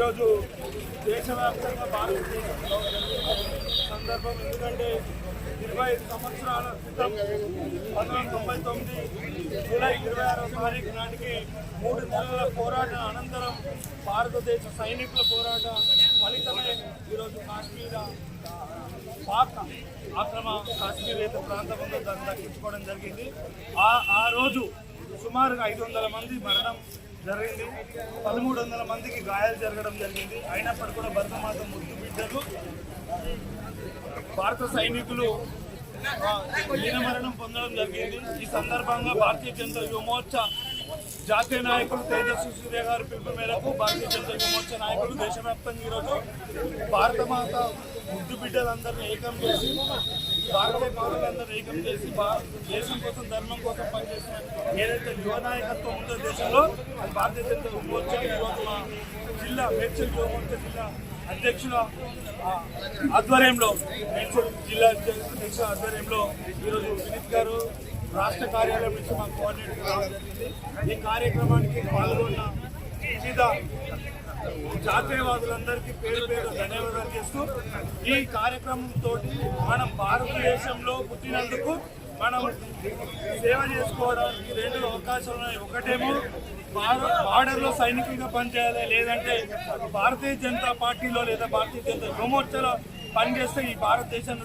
ఈరోజు దేశవ్యాప్తంగా భారతదేశంలో సందర్భం ఎందుకంటే ఇరవై ఐదు సంవత్సరాల క్రితం పంతొమ్మిది తొంభై తొమ్మిది జూలై ఇరవై ఆరవ తారీఖు నాటికి మూడు నెలల పోరాట అనంతరం భారతదేశ సైనికుల పోరాట ఫలితమే ఈరోజు కాశ్మీర పాక్ ఆక్రమ కాశ్మీర్ ప్రాంతంలో దాన్ని దక్కించుకోవడం జరిగింది. ఆ ఆ రోజు సుమారుగా ఐదు వందల మంది మరణం జరిగింది. పదమూడు వందల మందికి గాయాలు జరగడం జరిగింది. అయినప్పటికీ కూడా భరతమాత ముద్దు బిడ్డలు భారత సైనికులు వీరమరణం పొందడం జరిగింది. ఈ సందర్భంగా భారతీయ జనతా యువమోర్చా జాతీయ నాయకులు తేజస్వి సూర్య గారి పిలుపు మేరకు భారతీయ జనతా యువమోర్చా నాయకులు దేశవ్యాప్తంగా ఈరోజు భారత మాత ముద్దు బిడ్డలందరినీ ఏకం చేసి భారతీయ పౌరులందరూ ఏకం చేసి దేశం కోసం ధర్మం కోసం పనిచేసిన ఏదైతే యువ నాయకత్వం ఉందో దేశంలో భారతీయ జనతా ఈరోజు జిల్లా మేడ్చల్ యువమోర్చా జిల్లా అధ్యక్షుల ఆధ్వర్యంలో మేడ్చల్ జిల్లా అధ్యక్షుల ఆధ్వర్యంలో ఈరోజు వినీత్ గారు రాష్ట్ర కార్యాలయం నుంచి మా కోఆర్డినేటర్ రావడం జరిగింది. ఈ కార్యక్రమానికి పాల్గొన్న వివిధ జాతీయవాదులందరికీ పేరు పేరు ధన్యవాదాలు చేస్తూ ఈ కార్యక్రమంతో మనం భారతదేశంలో పుట్టినందుకు మనం సేవ చేసుకోవడానికి రెండు అవకాశాలు ఉన్నాయి. ఒకటేమో బార్డర్లో సైనికులుగా పనిచేయాలి లేదంటే భారతీయ జనతా పార్టీలో లేదా భారతీయ జనతా యువమోర్చాలో పనిచేస్తే ఈ భారతదేశంలో